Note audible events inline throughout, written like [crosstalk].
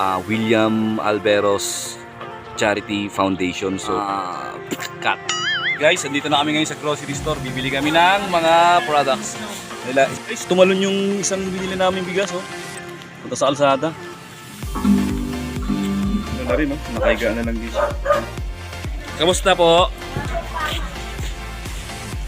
ah, William Alberos Charity Foundation. So, ah, cut. Guys, andito na kami ngayon sa grocery store. Bibili kami ng mga products nila. Guys, tumalon yung isang binili namin bigas, oh. Punta sa kalsada. Ano na rin, oh. Nakahiga na lang dito. Kamusta po?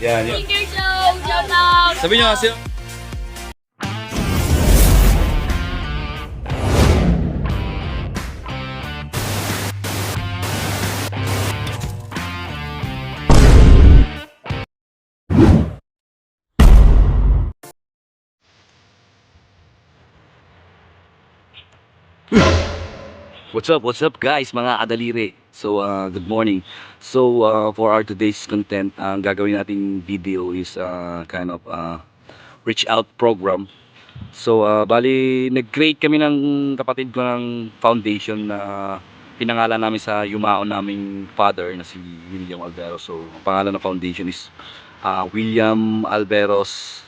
Yan, yan. Finger show! Shout out! Sabi nyo kasi, What's up, what's up guys, mga kadaliri? So, uh, good morning. So, uh, for our today's content, ang gagawin nating video is uh, kind of uh, reach out program. So, uh, bali, nag-create kami ng kapatid ko ng foundation na pinangalan namin sa yumaon naming father na si William Alberos. So, ang pangalan ng foundation is uh, William Alberos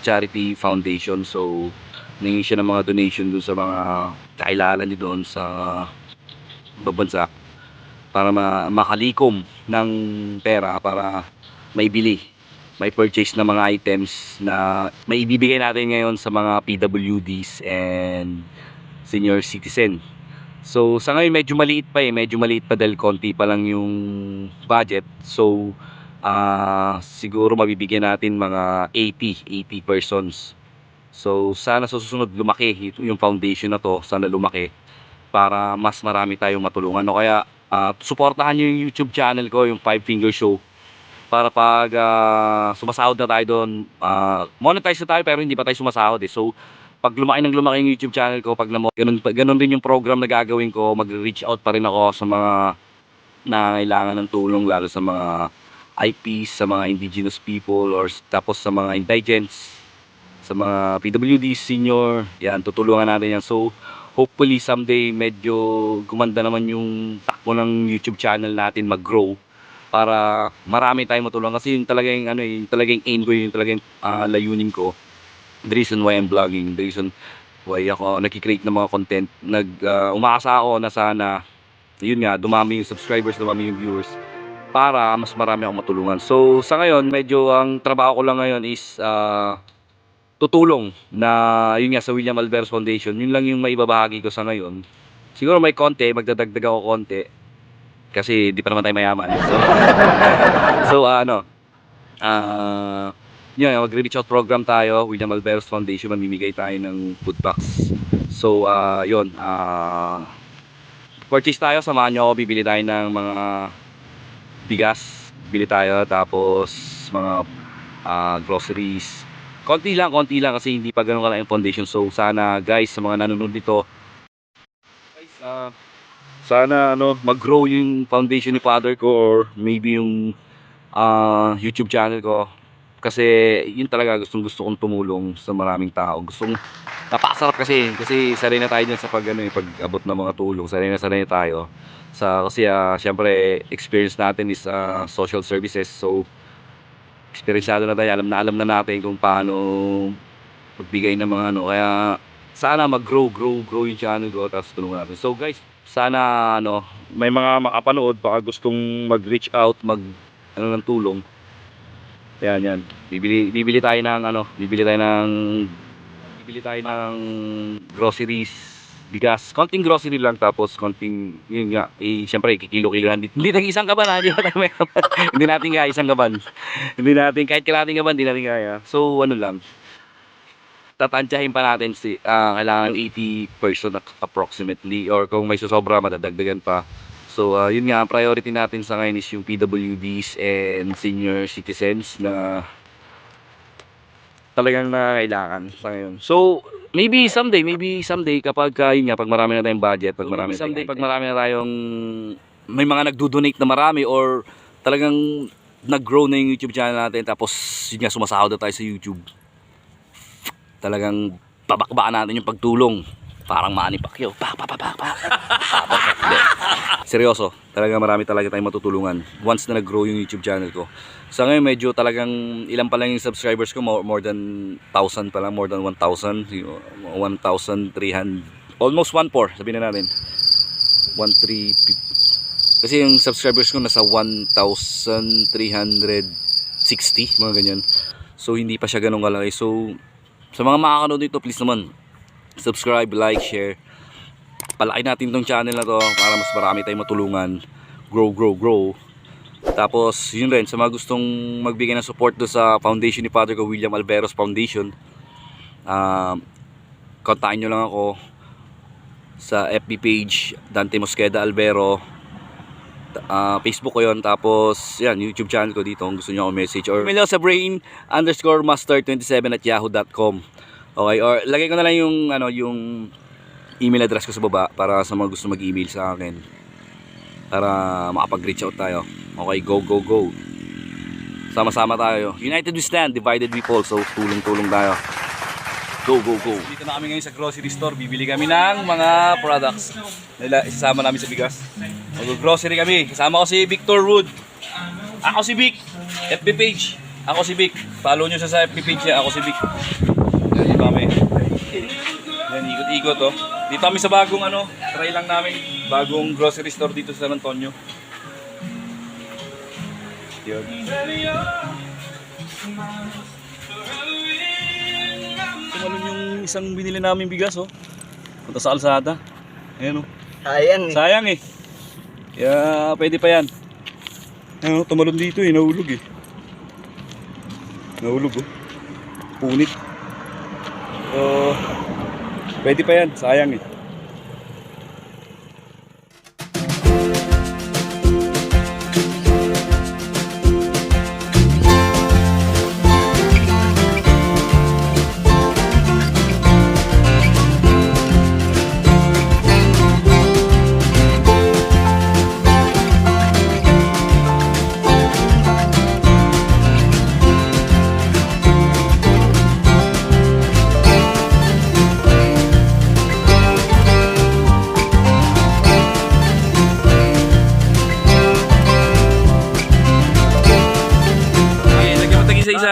Charity Foundation. So, nangingi siya ng mga donation dun sa mga kailangan niya doon sa babansa para ma- makalikom ng pera para maibili may purchase na mga items na may ibibigay natin ngayon sa mga PWDs and senior citizen. So sa ngayon medyo maliit pa eh, medyo maliit pa dahil konti pa lang yung budget. So ah siguro mabibigyan natin mga 80, 80 persons. So sana sa susunod lumaki yung foundation na to, sana lumaki para mas marami tayong matulungan. O kaya ah, suportahan niyo yung YouTube channel ko, yung Five Finger Show para pag ah, sumasahod na tayo doon, ah, monetize na tayo pero hindi pa tayo sumasahod eh. So pag lumaki ng lumaki yung YouTube channel ko, pag na ganun, ganun din yung program na gagawin ko, mag-reach out pa rin ako sa mga nangangailangan ng tulong lalo sa mga IPs, sa mga indigenous people or tapos sa mga indigents sa mga PWD senior, yan, tutulungan natin yan. So, hopefully someday medyo gumanda naman yung takbo ng YouTube channel natin mag-grow para marami tayong matulungan kasi yung talagang ano eh, yung talagang aim ko yung talagang ah, layunin ko the reason why I'm vlogging the reason why ako nagki-create ng mga content nag ah, umaasa ako na sana yun nga dumami yung subscribers dumami yung viewers para mas marami akong matulungan so sa ngayon medyo ang trabaho ko lang ngayon is ah, tutulong na yun nga sa William Alberos Foundation yun lang yung maibabahagi ko sa ngayon. Siguro may konti magdadagdag ako konti kasi di pa naman tayo mayaman. So, [laughs] so ah, ano ah yun mag-reach out program tayo William Alberos Foundation mamimigay tayo ng food packs so ah yun ah purchase tayo samahan nyo ako bibili tayo ng mga bigas bili tayo tapos mga ah, groceries konti lang, konti lang kasi hindi pa ganun kalaki yung foundation. So sana guys, sa mga nanonood dito, guys, ah, sana ano, mag-grow yung foundation ni father ko or maybe yung ah, YouTube channel ko. Kasi yun talaga gustong gusto kong tumulong sa maraming tao. Gustong napakasarap kasi kasi sanay na tayo dyan sa pag ano, eh, pag abot ng mga tulong. Sanay na sanay tayo. Sa kasi ah, syempre experience natin is ah, social services. So eksperyensado na tayo, alam na alam na natin kung paano magbigay ng mga ano. Kaya sana mag-grow, grow, grow yung channel ko tapos tulungan natin. So guys, sana ano, may mga makapanood baka gustong mag-reach out, mag ano ng tulong. Yan, yan. Bibili bibili tayo ng ano, bibili tayo ng bibili tayo ng groceries bigas, konting grocery lang tapos konting yun nga, eh, syempre kikilo-kilohan dito. Hindi tayo isang kaban ha, di ba tayo may [laughs] hindi natin kaya isang kaban. hindi natin, kahit kalating kaban, hindi natin kaya. So, ano lang, tatantyahin pa natin si, ah, kailangan 80 person at- approximately or kung may susobra, madadagdagan pa. So, ah, yun nga, priority natin sa ngayon is yung PWDs and senior citizens na talagang nangangailangan sa ngayon. So, maybe someday, maybe someday kapag uh, yun nga, pag marami na tayong budget, pag marami someday, pag marami na tayong may mga nagdo-donate na marami or talagang nag-grow na yung YouTube channel natin tapos yun nga, sumasahod na tayo sa YouTube. Talagang babakbaan natin yung pagtulong. Parang Manny Pacquiao. Pa, pa, pa, pa, pa. Seryoso, talaga marami talaga tayong matutulungan once na nag-grow yung YouTube channel ko. Sa ngayon medyo talagang ilan pa lang yung subscribers ko, more, more than 1,000 pa lang, more than 1,000, 1,300, almost 1.4 sabihin na natin 1.3 kasi yung subscribers ko nasa 1,360 mga ganyan so hindi pa siya ganun kalaki so sa mga makakanood nito please naman subscribe, like, share. Palaki natin tong channel na to para mas marami tayong matulungan. Grow, grow, grow. Tapos yun rin sa mga gustong magbigay ng support do sa foundation ni Father ko William Alveros Foundation um, kontakin nyo lang ako sa FB page Dante Mosqueda Alvero. Ah, Facebook ko yon tapos yan YouTube channel ko dito kung gusto niyo ako message or email sa brain underscore master 27 at yahoo.com okay or lagay ko na lang yung ano yung email address ko sa baba para sa mga gusto mag-email sa akin para makapag-reach out tayo okay go go go sama-sama tayo united we stand divided we fall so tulong-tulong tayo Go, go, go. Dito na kami ngayon sa grocery store. Bibili kami ng mga products. Nila, isasama namin sa bigas. Mag-grocery kami. Kasama ko si Victor Wood. Ako si Vic. FB page. Ako si Vic. Follow nyo siya sa FB page niya. Ako si Vic. Kami. Yan, ikot-ikot oh. Dito kami sa bagong ano, try lang namin. Bagong grocery store dito sa San Antonio. Yun. Tumalon yung isang binili namin bigas oh. Punta sa kalsada. Ayan oh. Sayang eh. Sayang eh. Kaya pwede pa yan. Ayan oh, tumalon dito eh. Nahulog eh. Nahulog oh. Punit. So, pwede pa yan. Sayang eh.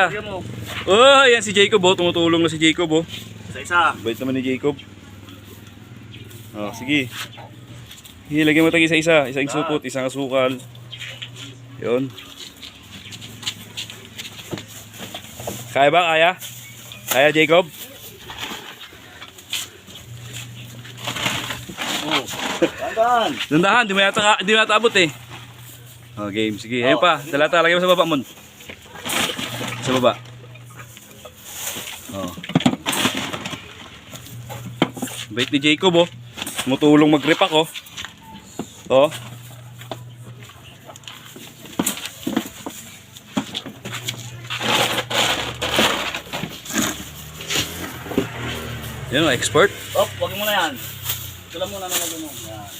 Isa. Oh, yan si Jacob oh. Tumutulong na si Jacob oh. Sa isa. Bait naman ni Jacob. Oh, sige. Sige, lagyan mo tagi sa isa. Isang supot, isang asukal. Yun. Kaya ba? Kaya? Kaya, Jacob? Oh. Tandaan. Dandahan, di mo yata, di mo yata abot eh. Oh, game. Sige, ayun pa. Dalata, lagyan mo sa baba, Mon. Sa baba. Oh. Bait ni Jacob, oh. Tumutulong mag-repack, oh. Oh. Yan, oh, expert. Oh, wag mo na yan. Ito lang muna na mo. Yan.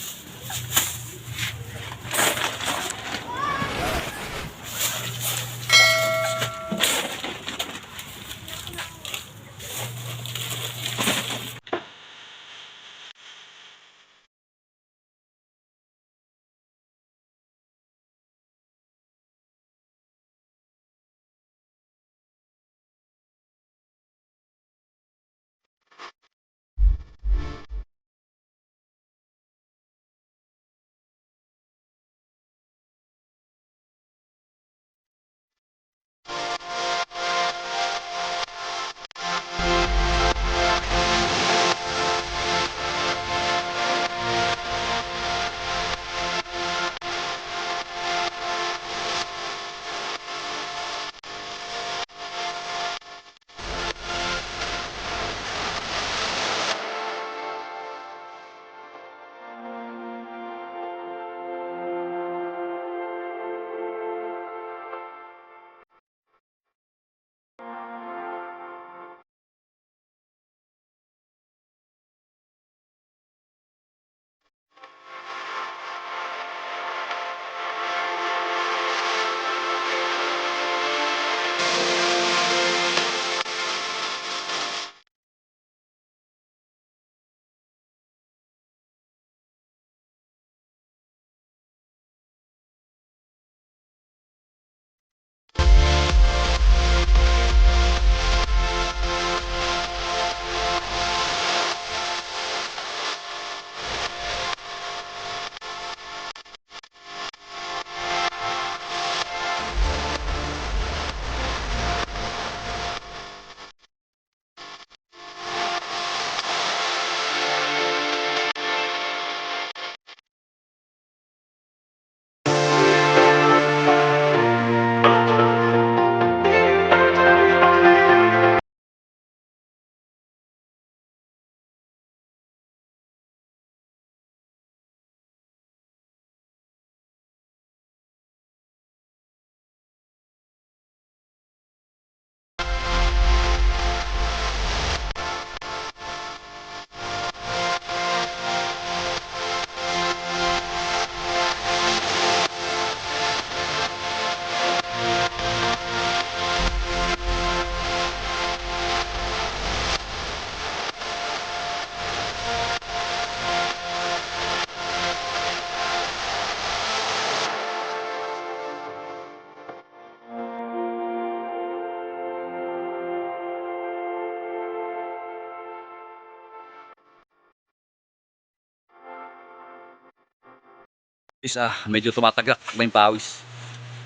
Is ah, medyo tumatagak na yung pawis.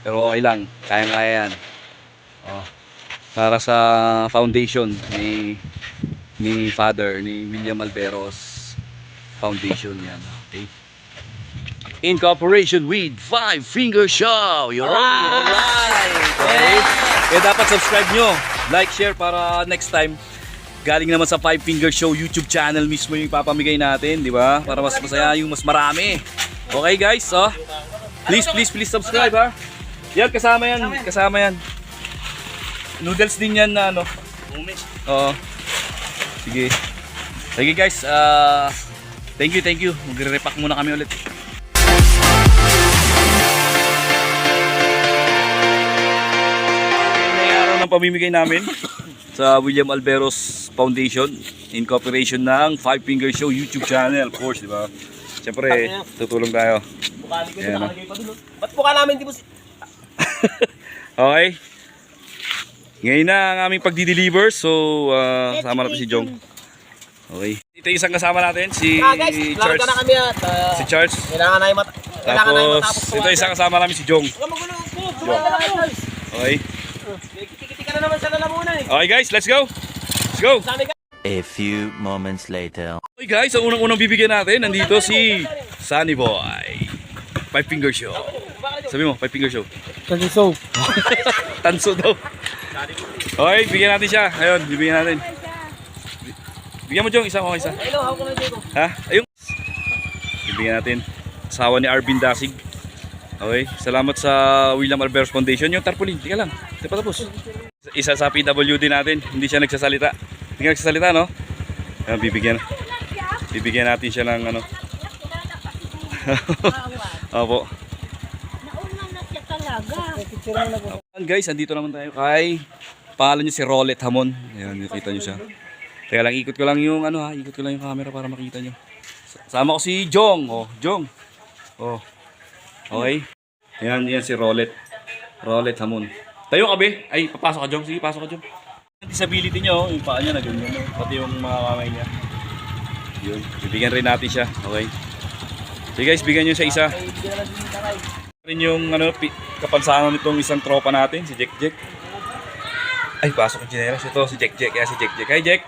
Pero okay lang, kaya-kaya yan. Oh. Para sa foundation ni ni Father ni William Alberos Foundation yan. Okay. In cooperation with Five Finger Show. You're right. Okay. Kaya dapat subscribe nyo. Like, share para next time galing naman sa Five Finger Show YouTube channel mismo yung ipapamigay natin, di ba? Para mas masaya yung mas marami. Okay guys, oh. Please, please, please subscribe ha. Yan, kasama yan. Kasama yan. Noodles din yan na ano. Oo. Sige. Sige guys, ah thank you, thank you. Magre-repack muna kami ulit. Ngayong ng pamimigay namin sa William Alberos Foundation in cooperation ng Five Finger Show YouTube channel, of course, di ba? Siyempre, tutulong tayo. Bukali ko Ayan, nakalagay pa doon. Ba't mukha namin di mo si... [laughs] Okay. Ngayon na ang aming pagdi-deliver. So, uh, kasama natin si Jong. Okay. Ito yung isang kasama natin, si Ah guys, Charles. na kami at uh, Si Charles. kailangan na yung mat... Kailangan na yung matapos Tapos, ito isang kasama namin si Jong. Magulo po. Na. Okay. Kikiti ka na naman sa lalamunan eh. Okay guys, let's go. Let's go. Sabi ka. A few moments later. Okay guys, ang unang-unang bibigyan natin, nandito si Sunny Boy. Five Finger Show. Sabi mo, Five Finger Show. Kaliso. [laughs] Tanso daw. Okay, bigyan natin siya. Ayun, bibigyan natin. Bigyan mo Jong, isa ko isa. Ha? Ayun. Bibigyan natin. Asawa ni Arvin Dasig. Okay. Salamat sa William Alberos Foundation. Yung tarpaulin. Tika lang. Hindi pa tapos. Isa sa PWD natin. Hindi siya nagsasalita. Hindi ka nagsasalita, no? Ayan, bibigyan. Bibigyan natin siya ng ano. [laughs] Opo. Nauna na talaga. Ayan, guys, andito naman tayo kay pangalan niya si Rolet Hamon. Ayan, nakita niyo siya. Kaya lang, ikot ko lang yung ano ha, ikot ko lang yung camera para makita niyo. Sama ko si Jong. Oh, Jong. Oh. Okay. Ayan, yan si Rolet. Rolet Hamon. Tayo ka. Ay, papasok ka, Jong. Sige, pasok ka, Jong. Disability niya, oh, yung paa niya na ganyan. oh. Pati yung mga kamay niya. Yun. Bibigyan rin natin siya. Okay. Sige guys, bigyan niyo sa isa. rin yung ano, pi- kapansanan nitong isang tropa natin, si Jack Jack. Ay, pasok yung chineras. Ito, si Jack Jack. Kaya si Jack Jack. Hi, Jack.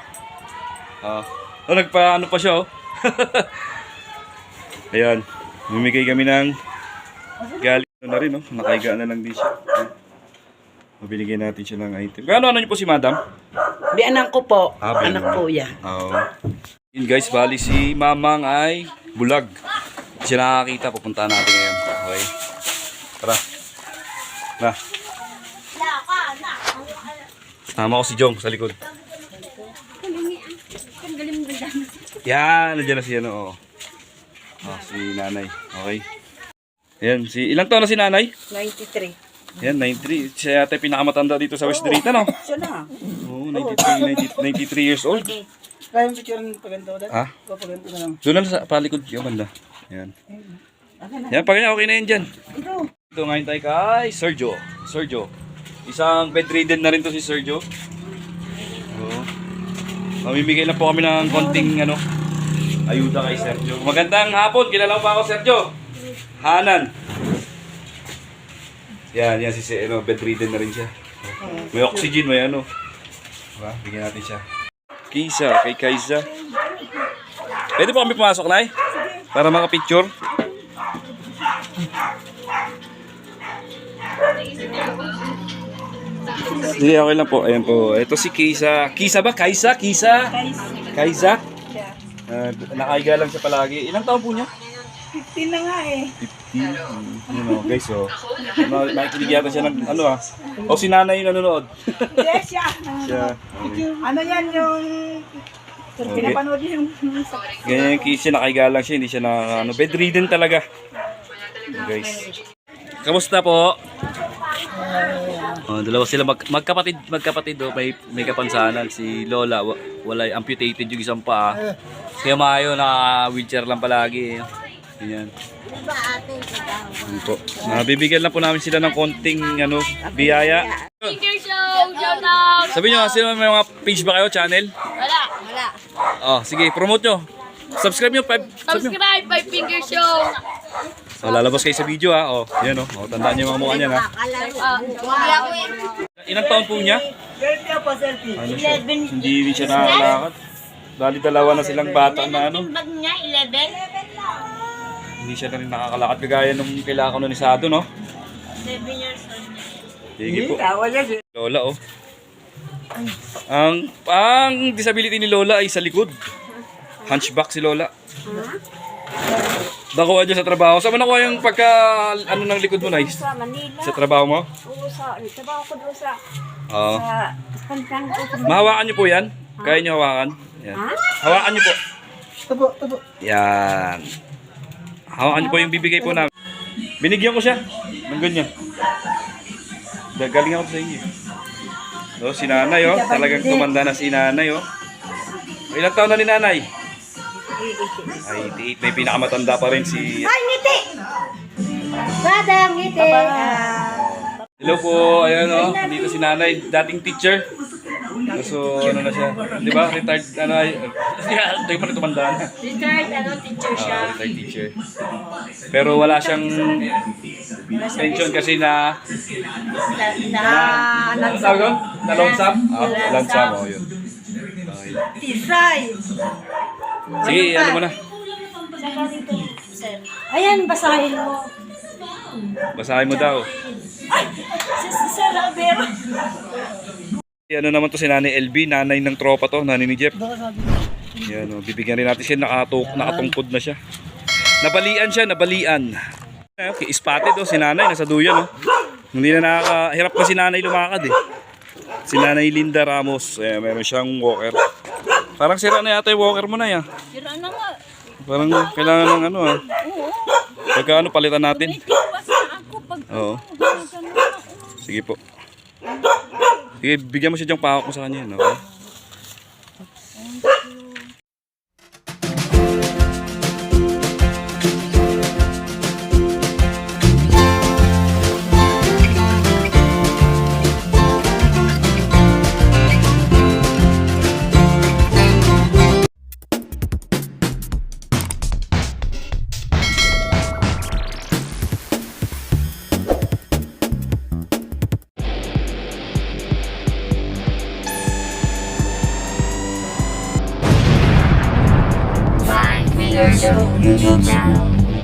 Ah, oh, nagpa ano pa siya, oh. [laughs] Ayan. Bumigay kami ng galing ano na rin, oh. Nakahiga na lang din siya. Ayan. Mabinigyan natin siya ng item. Kano ano niyo po si Madam? Di anak ko po. Ah, anak po yan. Oo. Yun guys, bali si Mamang ay bulag. Hindi siya nakakita, pupuntahan natin ngayon. Okay. Tara. Tara. Tama ko si Jong sa likod. Yan, nandiyan na si ano. Oh. Oh, si nanay. Okay. Yan, si ilang taon na si nanay? 93. Yan, 93. Siya yata pinakamatanda dito sa West Drita, no? Siya na. Oo, 93, 90 93 years old. Kaya yung picture ng paganto dad? Ha? Papaganto na lang. Doon lang sa palikod yung banda. Yan. Yan, pag okay na yan dyan. Ito ngayon tayo kay Sergio. Sergio. Isang bedridden na rin to si Sergio. Oo. Mamimigay lang po kami ng konting ano, ayuda kay Sergio. Magandang hapon, kilala mo ba ako Sergio? Hanan. Yan, yan si si- ano, bedridden na rin siya. May oxygen, may ano. Diba? Bigyan natin siya. Kisa, kay Kaisa. Pwede po kami pumasok, Nay? Para makapicture. Hindi, okay lang po. Ayan po. Ito si Kisa. Kisa ba? Kaisa? Kisa? Kaisa? Uh, nakahiga lang siya palagi. Ilang taon po niya? 15 na nga eh. 50. Mm, Yun o, guys, oh. Ma- Makikinig yata siya ng ano ah. O si nanay yung nanonood. Yes, siya. siya. Ano yan yung... Okay. Pinapanood niyo yung... Ganyan yung case siya, nakahiga lang siya, hindi siya na, ano, bedridden talaga. Guys. Kamusta po? Oh, dalawa sila mag, magkapatid, magkapatid oh, may may kapansanan si Lola, wa, wala amputated yung isang paa. Kaya maayo na wheelchair lang palagi. Eh. Ganyan. Ano po. Ah, bibigyan lang po namin sila ng konting ano, biyaya. Finger show, shout out. Sabi nyo, sino may mga page ba kayo, channel? Wala. Wala. Oh, sige, promote nyo. Subscribe nyo, five, subscribe by Finger Show. So, lalabas kayo sa video ha. O, yan o. O, tandaan niyo yung mga mukha niya ha. Ah, eh. Ilang taon po niya? Selfie po, selfie. Ano siya? Hindi siya nakakalakad. Dali dalawa na silang bata na ano. Bag niya, 11? Hindi siya na rin nakakalakad kagaya nung kailangan ko ni Sado, no? 7 years old. Sige po. Tawa niya si... Lola, oh. Ang, ang disability ni Lola ay sa likod. Hunchback si Lola. Nakuha niya sa trabaho. Saan mo nakuha yung pagka, ano ng likod mo, Nice? Sa Manila. Sa trabaho mo? Oo, sa, trabaho ko doon sa, Oo. sa, kantang ko Mahawakan niyo po yan? Kaya niyo hawakan? Yan. Hawakan niyo po. Tubo, tubo. Yan. Hawakan niyo po yung bibigay po namin. Binigyan ko siya ng ganyan. Galing ako sa inyo. No, si nanay oh. Talagang tumanda na si nanay oh. Ilang taon na ni nanay? Ay, 88. May pinakamatanda pa rin si... Ay, ngiti! Badang ngiti! Hello po, ayan oh. Dito si nanay, dating teacher. So, ano na siya? Di ba? Retired, ano, ay, Hindi pa rin tumanda na. Retired, ano, teacher siya. Ah, retired teacher. Pero wala siyang pension kasi na Na, na, Ano doon? Na longsam? Ah, longsam. Oh, yun. Tisay! Sige, ano mo na. Dito, sir. Ayan, basahin mo. Basahin mo daw. Si si Sir Albero. Ano naman to si Nanay LB, nanay ng tropa to, nanay ni Jeff. Yan, oh, bibigyan rin natin siya, nakatuk, nakatungkod na siya. Nabalian siya, nabalian. Eh, Okay, spotted oh, si nanay, nasa duyan oh. Hindi na nakakahirap na si nanay lumakad eh. Si nanay Linda Ramos, eh, meron siyang walker. Parang sira na yata yung walker mo na ya. Sira na nga. Parang kailangan ng ano ah. Oo. Pagka ano, palitan natin. Ako pag Oo. Sige po. Sige, bigyan mo siya diyang pahawak mo sa kanya. No?